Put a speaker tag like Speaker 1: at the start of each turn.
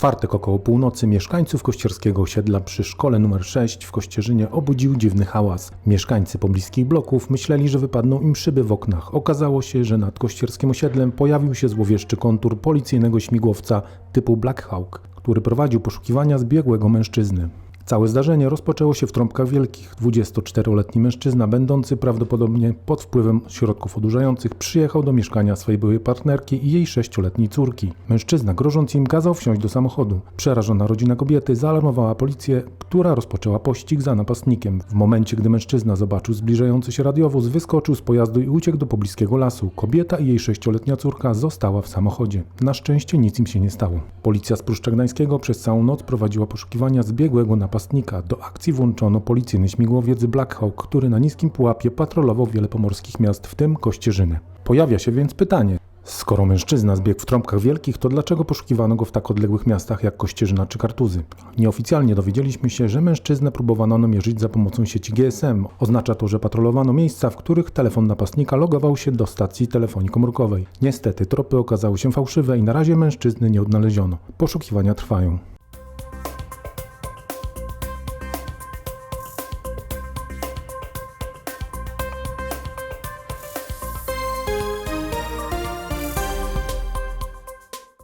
Speaker 1: czwartek około północy mieszkańców kościerskiego osiedla przy szkole nr 6 w Kościerzynie obudził dziwny hałas. Mieszkańcy pobliskich bloków myśleli, że wypadną im szyby w oknach. Okazało się, że nad kościerskim osiedlem pojawił się złowieszczy kontur policyjnego śmigłowca typu Black Hawk, który prowadził poszukiwania zbiegłego mężczyzny. Całe zdarzenie rozpoczęło się w Trąbkach Wielkich. 24-letni mężczyzna, będący prawdopodobnie pod wpływem środków odurzających, przyjechał do mieszkania swojej byłej partnerki i jej sześcioletniej córki. Mężczyzna, grożąc im, kazał wsiąść do samochodu. Przerażona rodzina kobiety zaalarmowała policję, która rozpoczęła pościg za napastnikiem. W momencie, gdy mężczyzna zobaczył zbliżający się radiowóz, wyskoczył z pojazdu i uciekł do pobliskiego lasu. Kobieta i jej sześcioletnia córka została w samochodzie. Na szczęście nic im się nie stało. Policja z Pruszcza przez całą noc prowadziła poszukiwania zbiegłego napastnika. Do akcji włączono policyjny śmigłowiec Black Hawk, który na niskim pułapie patrolował wiele pomorskich miast, w tym Kościerzynę. Pojawia się więc pytanie, Skoro mężczyzna zbiegł w trąbkach wielkich, to dlaczego poszukiwano go w tak odległych miastach jak Kościerzyna czy Kartuzy? Nieoficjalnie dowiedzieliśmy się, że mężczyznę próbowano namierzyć za pomocą sieci GSM. Oznacza to, że patrolowano miejsca, w których telefon napastnika logował się do stacji telefonii komórkowej. Niestety tropy okazały się fałszywe i na razie mężczyzny nie odnaleziono. Poszukiwania trwają.